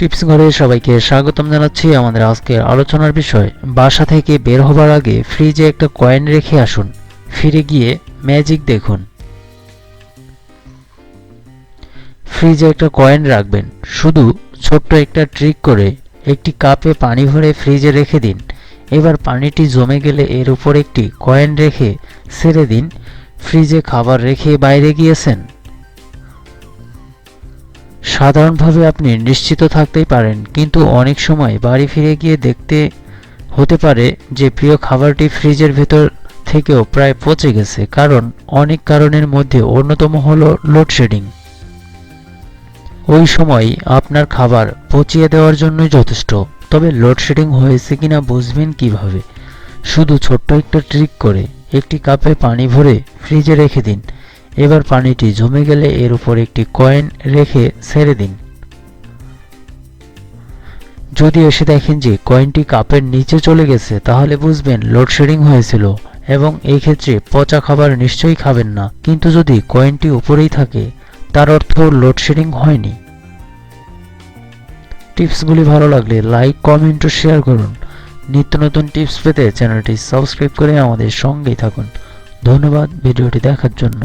Tips ঘরে সবাইকে স্বাগতম জানাচ্ছি আমাদের আজকের আলোচনার বিষয়। বাসা থেকে বের হবার আগে ফ্রিজে একটা কয়েন রেখে আসুন। ফিরে গিয়ে ম্যাজিক দেখুন। ফ্রিজে একটা কয়েন রাখবেন। শুধু ছোট্ট একটা ট্রিক করে একটি কাপে পানি ভরে ফ্রিজে রেখে দিন। এবার পানিটি জমে গেলে এর উপর একটি কয়েন রেখে ছেড়ে দিন। ফ্রিজে খাবার রেখে বাইরে গিয়েছেন। সাধারণভাবে আপনি নিশ্চিত থাকতেই পারেন, কিন্তু অনেক সময় বাড়ি ফিরে গিয়ে দেখতে হতে পারে যে প্রিয় খাবারটি ফ্রিজের ভেতর থেকেও প্রায় পচে গেছে, কারণ অনেক কারণের মধ্যে অন্যতম হলো লোডশেডিং ওই সময় আপনার খাবার পচিয়ে দেওয়ার জন্যই যথেষ্ট, তবে লোডশেডিং হয়েছে কিনা বুঝবেন কীভাবে? শুধু ছোট্ট একটা ট্রিক করে, একটি কাপে পানি ভরে ফ্রিজে রেখে দিন। এবার পানিটি জমে গেলে এর উপর একটি কয়েন রেখে ছেড়ে দিন। যদি এসে দেখেন যে কয়েনটি কাপের নিচে চলে গেছে, তাহলে বুঝবেন লোডশেডিং হয়েছিল এবং এই ক্ষেত্রে পচা খাবার নিশ্চয়ই খাবেন না। কিন্তু যদি কয়েনটি উপরেই থাকে, তার অর্থ লোডশেডিং হয়নি। টিপসগুলি ভালো লাগলে লাইক, কমেন্ট ও শেয়ার করুন। নিত্য নতুন টিপস পেতে চ্যানেলটি সাবস্ক্রাইব করে আমাদের সঙ্গেই থাকুন। ধন্যবাদ ভিডিওটি দেখার জন্য।